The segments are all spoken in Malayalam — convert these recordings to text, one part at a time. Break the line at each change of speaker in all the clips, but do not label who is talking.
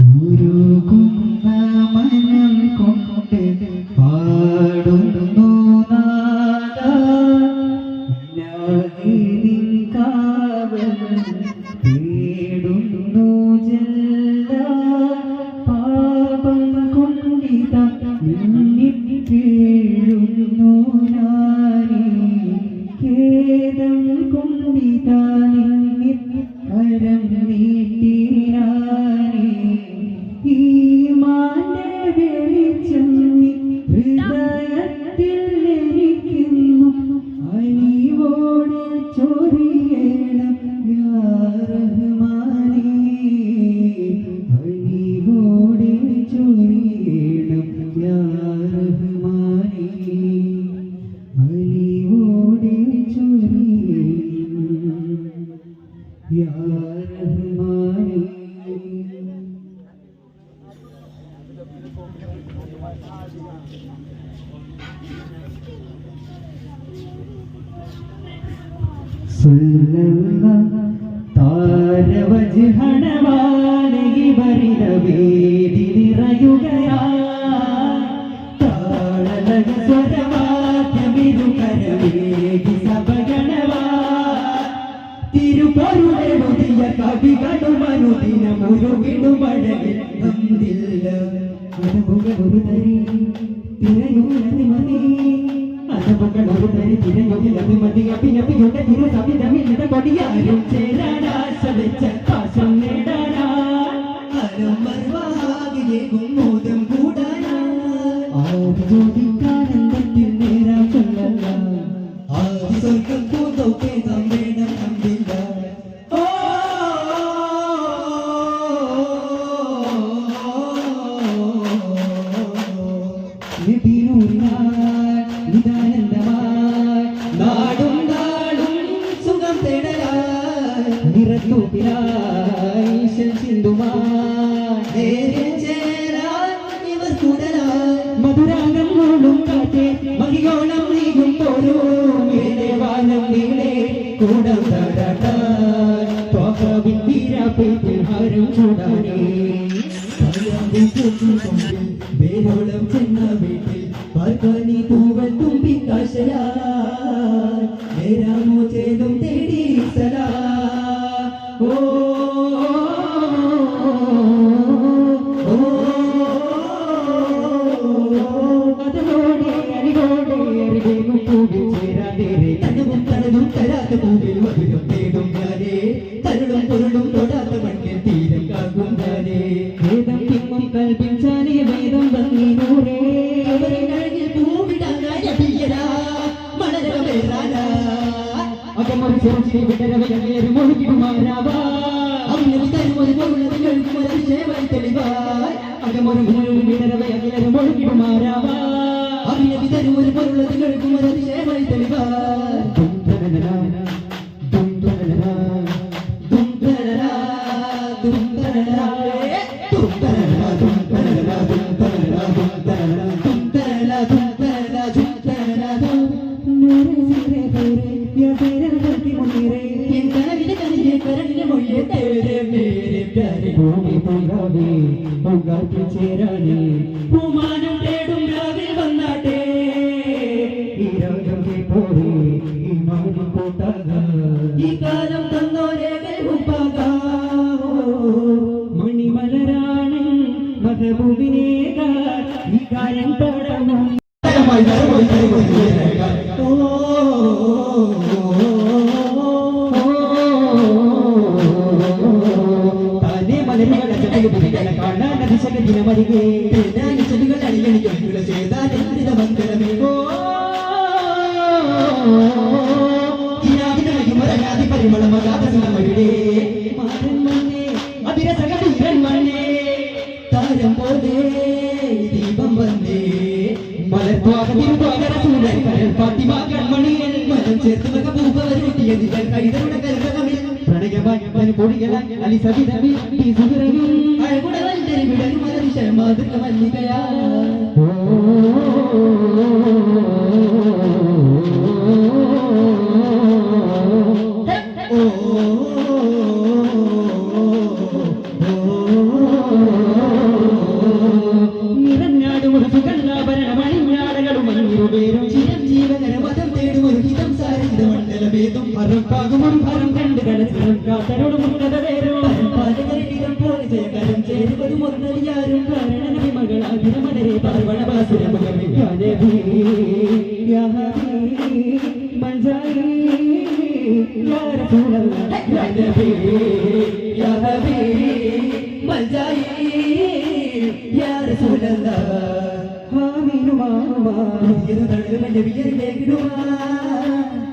Guru سلمنا താര വജ്ഹണവാലി ഭരിത വേദി നിറയുകയാ താളലക സ്വരവാദ്യമിരു കരവേദി സഭഗണവാ തിരുപൊരുളെഴുതിയ കവികളും അനുദിനം ഉരുകിടുമഴകിൽ തന്നില്ല അനുഭവ ഗുരുതരി തിര തരി തിരഞ്ഞൊതി ലഭ്യമതി അപ്പി അപ്പി ഒട്ട തിരു സഭി തമ്മിൽ ഇട കൊടിയ അരും ചേരാടാശ വെച്ച da da da da ചെറുച്ചിരി വിടരവിടേറും ഒഴുകിടുമാരാവാ അങ്ങനെ തരുമൊരു പൊരുളതിൽ ഒഴുകുമൊരു അതിശയമായി തെളിവായി അകമൊരു മുഴുവൻ വിടരവയലേറും ഒഴുകിടുമാരാവാ അങ്ങനെ തരുമൊരു പൊരുളതിൽ ഒഴുകുമൊരു അതിശയമായി തെളിവായി ദും തരടാ ദും തരടാ ദും തരടാ ദും തരടാ ദും തരടാ പ്രണയഭയപ്പന് പൊടികളായി അലി സവിതമി അഴകുടവന്തരി വിടരും മലവിശ മാതൃക മല്ലികയാ ഓ പരിസരം കാത്തരോട് മുന്നത വേരും
പാലകരികം പോലെ ജയകരം ചേരുവതും ഒന്നറിയാരും
കാരണനബി മകളാതിരമലരെ പാർവണവാസുര മുഖമേ യാ നബി യാ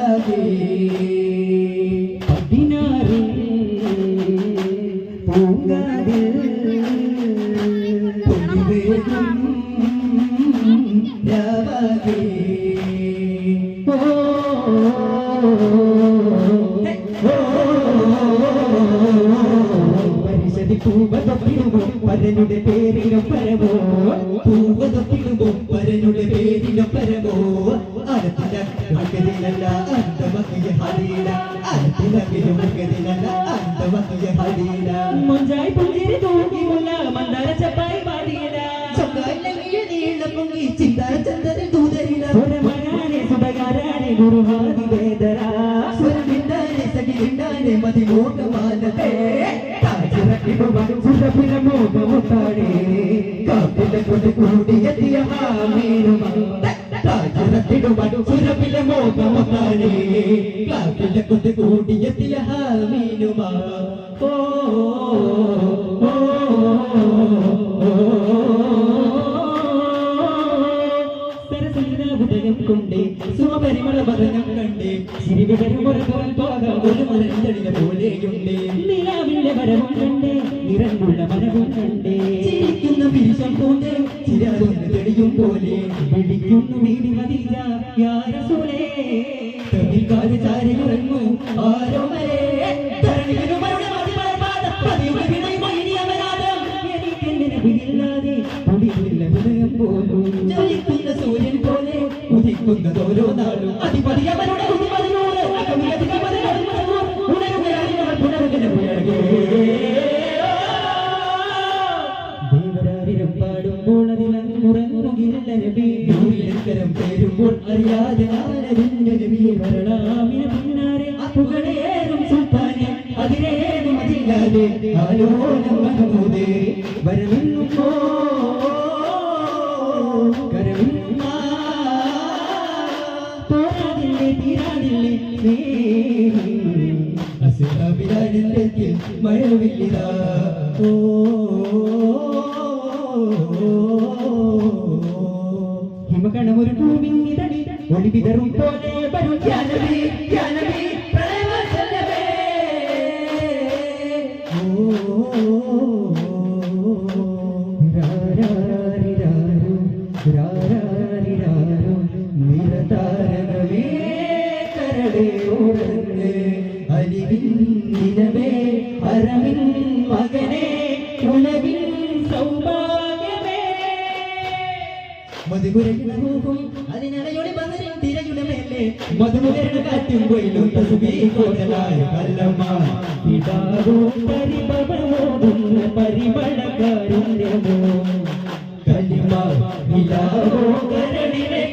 നാടാകേ
പതിനാറിൽ പൂങ്കാവിൽ
പൊടിവേഗം രാവാകേ
പരിശതി പൂവതൊപ്പിടുമോ? പരനുടെ പേരിലും പരവോ
പൂവതൊപ്പിടുമ്പോ പരനുടെ
മൊഞ്ചായി പുഞ്ചിരി തൂക്കിയുള്ള മന്ദാര ചപ്പായി പാടിയിട സ്വരമരാനെ സുതകാരാനെ ഗുരുഹാദി വേദരാ
സ്വരമിണ്ടാനെ സഖിലിണ്ടാനെ മതിമോഹമാനതേ
താജിറക്കിടുവാനും സുരഭിലമോകമുത്താടേ
കാപ്പില കൊണ്ട് കൂടിയെത്തിയ ഹാമീനുമാ താജിറക്കിടുവാനും സുരഭില മോഹമൊന്നാണേ ക്ലാസിലെ കൊണ്ട് കൂടിയെത്തിയ ഹാമീനുമാ. ഓ ഓ,
ഉദയം കൊണ്ടേ സുമപരിമള ഭരണം കണ്ടേ ഒരു
മലഞ്ചടിക
നിലാവിന്റെ വരവും കണ്ടേ നിറമുള്ള മനവും കണ്ടേ.
ചിരിക്കുന്ന വിരിശം പോലെ ചിരാതൊന്ന് പോലെ.
പിടിക്കുന്നു വീടി മതിജ യാ റസൂലേ
തമിഴ്കാര് ചാരിയുറങ്ങു ആരോമരേ തരണികരുമരുടെ മതിമലപാത പതിയുടെ വിനയമൊഴിനി അമരാധം
എനിക്കെന്തിന് പിന്നില്ലാതെ പൊടിയില്ല ഹൃദയം പോലെ.
ഉദിക്കുന്നത് ഓരോ നാളും അധിപതി അവരുടെ ഉദിപതിനോട് അകമിയധികമതിനോട് ഉണരുകയായി നമ്മൾ പുണരുകനെ പുലർകേ
ദേവരാരിരം പാടുമ്പോൾ അതിലങ്ങുറങ്ങുകില്ല നബി
നൂറിലക്കരം പേരുമ്പോൾ അറിയാതെ ഞാനറിഞ്ഞ നബിയെ
വരണാമിന പിന്നാരെ
പുകളേറും സുൽത്താനെ. അതിരേതും അതില്ലാതെ ആലോചന മഹമൂദേ.
വരമിന്നുമോ
അസുരവിരാജിൽ മഴവില്ലിതാ. ഓ
ഹിമകണമൊരു ഭൂമിങ്ങിതടി ഒളി വിതറും പോലെ വരും
ജ്ഞാനവി
അരവിൻ മകനെ ഉലകിൻ സൗഭാഗ്യമേ.
മധുകുരയുടെ പൂവും അതിനടയുടെ പകരം തിരയുടെ മേലെ. കാറ്റും കൊയിലും തസുബീ കോരലായ കല്ലമ്മ.
ഇടാവോ പരിഭവമോടുന്ന പരിമളകാരുണ്യമോ.
കലിമ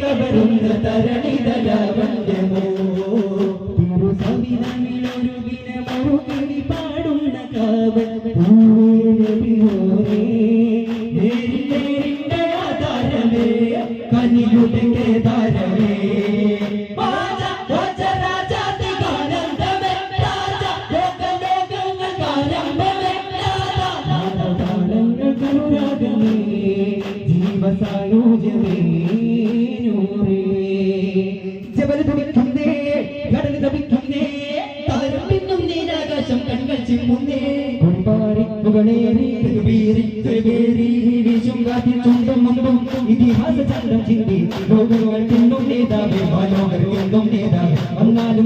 കവരുന്ന തരണിതലാവണ്യമോ
ജീവസായോജ്യമേ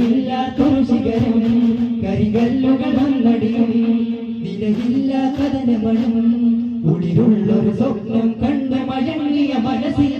നിലയില്ലാത്തൊരു ശിഖരം കരികല്ലുകൾ വന്നടിയും നിലയില്ലാത്തതിന് മണം കുളിരുള്ളൊരു സ്വപ്നം കണ്ട് മഴങ്ങിയ മനസ്സിൽ